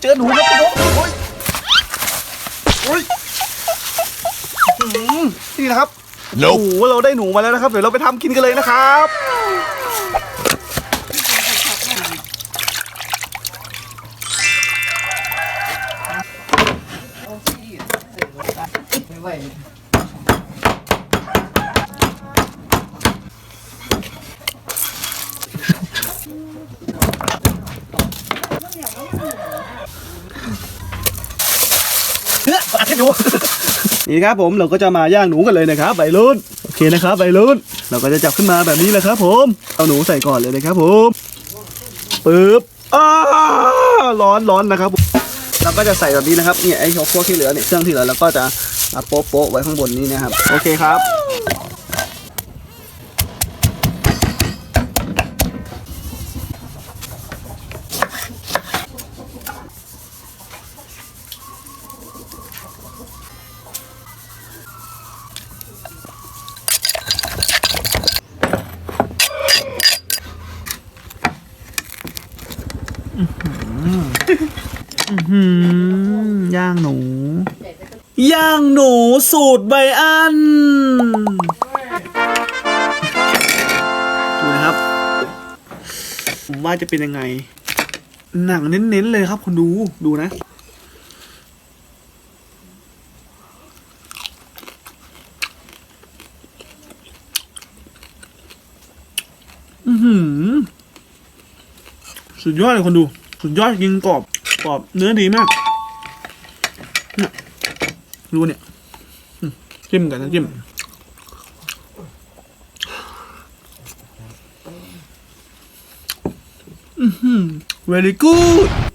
เจอหนูครับคุณนกโอ้ยโอ้ยอื้อหือนี่นะครับ โอ้โหเราได้หนูมาแล้วนะครับ เดี๋ยวเราไปทำกินกันเลยนะครับ อัดให้ดู นี่ครับผมเราก็จะมาย่างหนูกันเลยนะครับใบรุ่นโอเคนะครับใบรุ่น เราก็จะจับขึ้นมาแบบนี้แหละครับ ผมเอาหนูใส่ก่อนเลยนะครับผมปึ๊บอ้าร้อนร้อนนะครับเราก็จะใส่แบบนี้นะครับเนี่ยไอ้พวกที่เหลือเนี่ยเครื่องที่เหลือเราก็จะมาโป๊ะโป๊ะไว้ข้างบนนี้นะครับ โอเคครับ ย่างหนู ย่างหนูสูตรใบอันดูนะครับ ผมว่าจะเป็นยังไง หนังเน้นๆเลยครับคุณดูดูนะอือหือ สุดยอดเลยคนดู สุดยอดยิงกรอบกรอบเนื้อดีมากเนี่ยดูเนี่ยจิ้มกันนะจิ้มอือหือ very good